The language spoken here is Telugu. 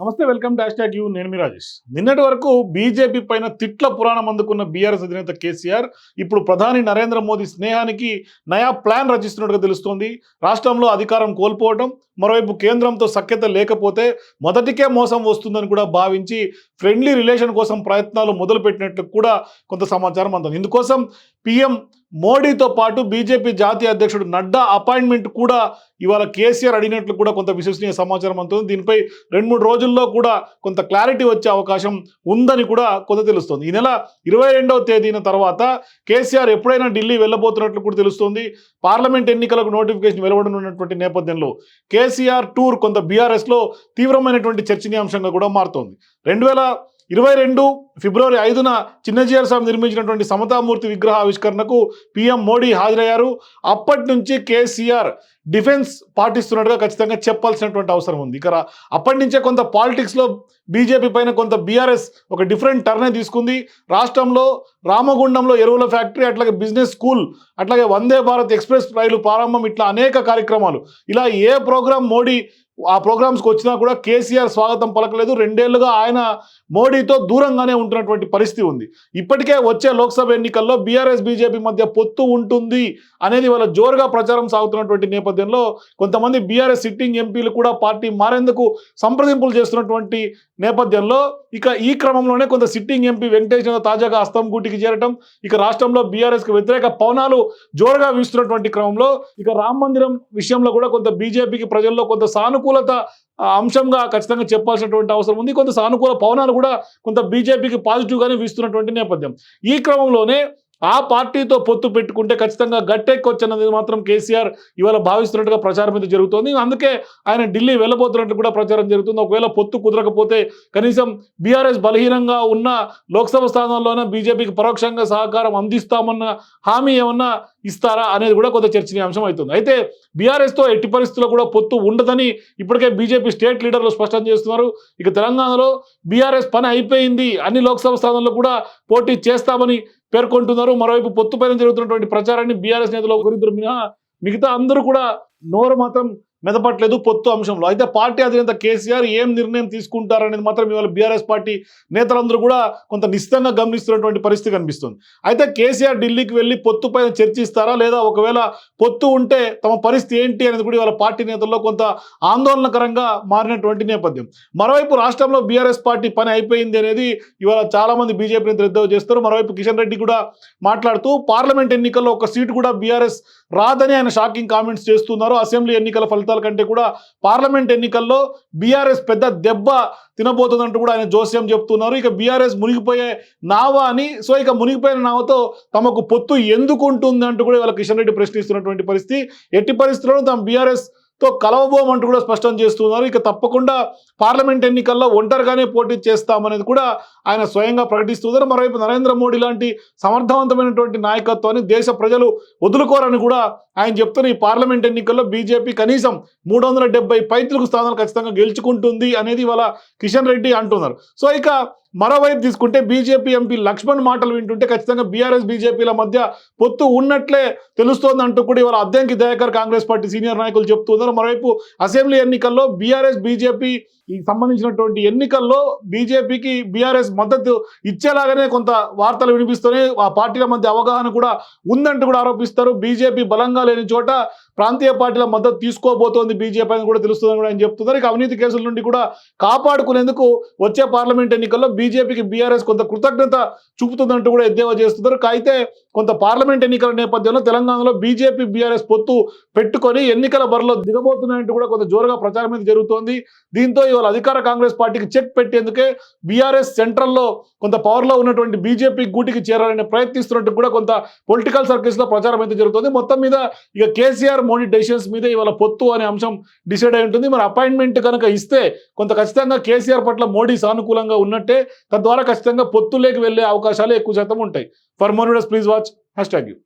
నమస్తే వెల్కమ్ డాష్ ట్యాగ్ యూ. నేను మీ రాజేష్. నిన్నటి వరకు బీజేపీ పైన తిట్ల పురాణం అందుకున్న బీఆర్ఎస్ అధినేత కేసీఆర్ ఇప్పుడు ప్రధాని నరేంద్ర మోదీ స్నేహానికి నయా ప్లాన్ రచిస్తున్నట్టుగా తెలుస్తోంది. రాష్ట్రంలో అధికారం కోల్పోవడం మరోవైపు కేంద్రంతో సఖ్యత లేకపోతే మొదటికే మోసం వస్తుందని కూడా భావించి ఫ్రెండ్లీ రిలేషన్ కోసం ప్రయత్నాలు మొదలుపెట్టినట్లు కూడా కొంత సమాచారం అందుంది. ఇందుకోసం పీఎం మోడీతో పాటు బీజేపీ జాతీయ అధ్యక్షుడు నడ్డా అపాయింట్మెంట్ కూడా ఇవాళ కేసీఆర్ అడిగినట్లు కూడా కొంత విశ్వసనీయ సమాచారం అందుతుంది. దీనిపై రెండు మూడు రోజుల్లో కూడా కొంత క్లారిటీ వచ్చే అవకాశం ఉందని కూడా కొంత తెలుస్తుంది. ఈ నెల ఇరవై రెండవ తేదీన తర్వాత కేసీఆర్ ఎప్పుడైనా ఢిల్లీ వెళ్ళబోతున్నట్లు కూడా తెలుస్తుంది. పార్లమెంట్ ఎన్నికలకు నోటిఫికేషన్ వెలువడనున్నటువంటి నేపథ్యంలో కేసీఆర్ టూర్ కొంత బీఆర్ఎస్లో తీవ్రమైనటువంటి చర్చనీయాంశంగా కూడా మారుతోంది. రెండు వేల ఇరవై రెండు ఫిబ్రవరి ఐదున చిన్నజీఆర్ స్వామి నిర్మించినటువంటి సమతామూర్తి విగ్రహ ఆవిష్కరణకు పీఎం మోడీ హాజరయ్యారు. అప్పటి నుంచి కేసీఆర్ డిఫెన్స్ పాటిస్తున్నట్టుగా ఖచ్చితంగా చెప్పాల్సినటువంటి అవసరం ఉంది. ఇక అప్పటి నుంచే కొంత పాలిటిక్స్లో బీజేపీ పైన కొంత బీఆర్ఎస్ ఒక డిఫరెంట్ టర్నే తీసుకుంది. రాష్ట్రంలో రామగుండంలో ఎరువుల ఫ్యాక్టరీ అట్లాగే బిజినెస్ స్కూల్ అట్లాగే వందే భారత్ ఎక్స్ప్రెస్ రైలు ప్రారంభం ఇట్లా అనేక కార్యక్రమాలు. ఇలా ఏ ప్రోగ్రాం మోడీ ఆ ప్రోగ్రామ్స్కి వచ్చినా కూడా కేసీఆర్ స్వాగతం పలకలేదు. రెండేళ్ళుగా ఆయన మోడీతో దూరంగానే ఉంటున్నటువంటి పరిస్థితి ఉంది. ఇప్పటికే వచ్చే లోక్సభ ఎన్నికల్లో బీఆర్ఎస్ బీజేపీ మధ్య పొత్తు ఉంటుంది అనేది వాళ్ళ జోరుగా ప్రచారం సాగుతున్నటువంటి నేపథ్యంలో కొంతమంది బీఆర్ఎస్ సిట్టింగ్ ఎంపీలు కూడా పార్టీ మారేందుకు సంప్రదింపులు చేస్తున్నటువంటి నేపథ్యంలో ఇక ఈ క్రమంలోనే కొంత సిట్టింగ్ ఎంపీ వెంకటేష్ తాజాగా అస్తం గూటికి చేరటం ఇక రాష్ట్రంలో బీఆర్ఎస్కి వ్యతిరేక పవనాలు జోరుగా వీస్తున్నటువంటి క్రమంలో ఇక రామ మందిరం విషయంలో కూడా కొంత బీజేపీకి ప్రజల్లో కొంత సానుకూల సానుకూలత అంశంగా ఖచ్చితంగా చెప్పాల్సినటువంటి అవసరం ఉంది. కొంత సానుకూల పవనాలు కూడా కొంత బీజేపీకి పాజిటివ్గానే వీస్తున్నటువంటి నేపథ్యం. ఈ క్రమంలోనే ఆ పార్టీతో పొత్తు పెట్టుకుంటే ఖచ్చితంగా గట్టెక్కొచ్చన్నది మాత్రం కేసీఆర్ ఇవాళ భావిస్తున్నట్టుగా ప్రచారం అయితే జరుగుతోంది. అందుకే ఆయన ఢిల్లీ వెళ్ళబోతున్నట్టు కూడా ప్రచారం జరుగుతుంది. ఒకవేళ పొత్తు కుదరకపోతే కనీసం బీఆర్ఎస్ బలహీనంగా ఉన్న లోక్సభ స్థానంలోనే బీజేపీకి పరోక్షంగా సహకారం అందిస్తామన్న హామీ ఏమన్నా ఇస్తారా అనేది కూడా కొంత చర్చనీయాంశం అవుతుంది. అయితే బీఆర్ఎస్తో ఎట్టి పరిస్థితుల్లో కూడా పొత్తు ఉండదని ఇప్పటికే బీజేపీ స్టేట్ లీడర్లు స్పష్టం చేస్తున్నారు. ఇక తెలంగాణలో బీఆర్ఎస్ పని అయిపోయింది. అన్ని లోక్సభ స్థానాల్లో కూడా పోటీ చేస్తామని పేర్కొంటున్నారు. మరోవైపు పొత్తు పైన జరుగుతున్నటువంటి ప్రచారాన్ని బీఆర్ఎస్ నేతలు ఒకరిద్దరు మినహా మిగతా అందరూ కూడా నోరు మాత్రం మెదపట్లేదు పొత్తు అంశంలో. అయితే పార్టీ అధినేత కేసీఆర్ ఏం నిర్ణయం తీసుకుంటారనేది మాత్రం ఇవాళ బీఆర్ఎస్ పార్టీ నేతలందరూ కూడా కొంత నిశ్చితంగా గమనిస్తున్నటువంటి పరిస్థితి కనిపిస్తుంది. అయితే కేసీఆర్ ఢిల్లీకి వెళ్ళి పొత్తు పైన చర్చిస్తారా? లేదా ఒకవేళ పొత్తు ఉంటే తమ పరిస్థితి ఏంటి అనేది కూడా ఇవాళ పార్టీ నేతల్లో కొంత ఆందోళనకరంగా మారినటువంటి నేపథ్యం. మరోవైపు రాష్ట్రంలో బీఆర్ఎస్ పార్టీ పని అయిపోయింది అనేది ఇవాళ చాలా మంది బీజేపీ నేతలు ఎద్దేవా చేస్తారు. మరోవైపు కిషన్ రెడ్డి కూడా మాట్లాడుతూ పార్లమెంట్ ఎన్నికల్లో ఒక సీటు కూడా బీఆర్ఎస్ రాదని ఆయన షాకింగ్ కామెంట్స్ చేస్తున్నారు. అసెంబ్లీ ఎన్నికల ఫలితం ఫలితాల కంటే కూడా పార్లమెంట్ ఎన్నికల్లో బీఆర్ఎస్ పెద్ద దెబ్బ తినబోతుందంటూ కూడా ఆయన జోస్యం చెప్తున్నారు. ఇక బీఆర్ఎస్ మునిగిపోయే నావా అని సో ఇక మునిగిపోయిన నావతో తమకు పొత్తు ఎందుకు ఉంటుంది అంటూ కూడా ఇవాళ కిషన్ రెడ్డి ప్రశ్నిస్తున్నటువంటి పరిస్థితి. ఎట్టి పరిస్థితుల్లో తమ బీఆర్ఎస్ తో కలవబోమంటూ కూడా స్పష్టం చేస్తున్నారు. ఇక తప్పకుండా పార్లమెంట్ ఎన్నికల్లో ఒంటరిగానే పోటీ చేస్తామనేది కూడా ఆయన స్వయంగా ప్రకటిస్తున్నారు. మరోవైపు నరేంద్ర మోడీ లాంటి సమర్థవంతమైనటువంటి నాయకత్వాన్ని దేశ ప్రజలు వదులుకోరని కూడా ఆయన చెప్తున్న ఈ పార్లమెంట్ ఎన్నికల్లో బీజేపీ కనీసం మూడు వందల డెబ్బై పైతులకు స్థానాలు ఖచ్చితంగా గెలుచుకుంటుంది అనేది ఇవాళ కిషన్ రెడ్డి అంటున్నారు. సో ఇక మరోవైపు తీసుకుంటే బీజేపీ ఎంపీ లక్ష్మణ్ మాటలు వింటుంటే ఖచ్చితంగా బీఆర్ఎస్ బీజేపీల మధ్య పొత్తు ఉన్నట్లే తెలుస్తోంది అంటూ కూడా ఇవాళ అద్దంకి దయాకర్ కాంగ్రెస్ పార్టీ సీనియర్ నాయకులు చెప్తున్నారు. మరోవైపు అసెంబ్లీ ఎన్నికల్లో బీఆర్ఎస్ బీజేపీ ఈ సంబంధించినటువంటి ఎన్నికల్లో బీజేపీకి బీఆర్ఎస్ మద్దతు ఇచ్చేలాగానే కొంత వార్తలు వినిపిస్తూనే ఆ పార్టీల మధ్య అవగాహన కూడా ఉందంటూ కూడా ఆరోపిస్తారు. బీజేపీ బలంగా లేని చోట ప్రాంతీయ పార్టీల మద్దతు తీసుకోబోతోంది బీజేపీ అని కూడా తెలుస్తుందని కూడా ఆయన చెప్తున్నారు. ఇక అవినీతి కేసుల నుండి కూడా కాపాడుకునేందుకు వచ్చే పార్లమెంట్ ఎన్నికల్లో బీజేపీకి బీఆర్ఎస్ కొంత కృతజ్ఞత చూపుతుందంటూ కూడా ఎద్దేవా చేస్తున్నారు. అయితే కొంత పార్లమెంట్ ఎన్నికల నేపథ్యంలో తెలంగాణలో బీజేపీ బీఆర్ఎస్ పొత్తు పెట్టుకొని ఎన్నికల బరిలో దిగబోతున్నాయంటూ కూడా కొంత జోరుగా ప్రచారం అయితే జరుగుతోంది. దీంతో ఇవాళ అధికార కాంగ్రెస్ పార్టీకి చెక్ పెట్టేందుకే బీఆర్ఎస్ సెంట్రల్లో కొంత పవర్లో ఉన్నటువంటి బీజేపీ గూటికి చేరాలని ప్రయత్నిస్తున్నట్టు కూడా కొంత పొలిటికల్ సర్కిల్స్లో ప్రచారం అయితే జరుగుతుంది. మొత్తం మీద ఇక కేసీఆర్ మోడీ డెసిషన్స్ మీద ఇవాళ పొత్తు అనే అంశం డిసైడ్ అయి ఉంటుంది. మరి అపాయింట్మెంట్ కనుక ఇస్తే కొంత ఖచ్చితంగా కేసీఆర్ పట్ల మోడీ సానుకూలంగా ఉన్నట్టే తద్వారా ఖచ్చితంగా పొత్తులేకి వెళ్ళే అవకాశాలు ఎక్కువ శాతం ఉంటాయి. For more please watch hashtag U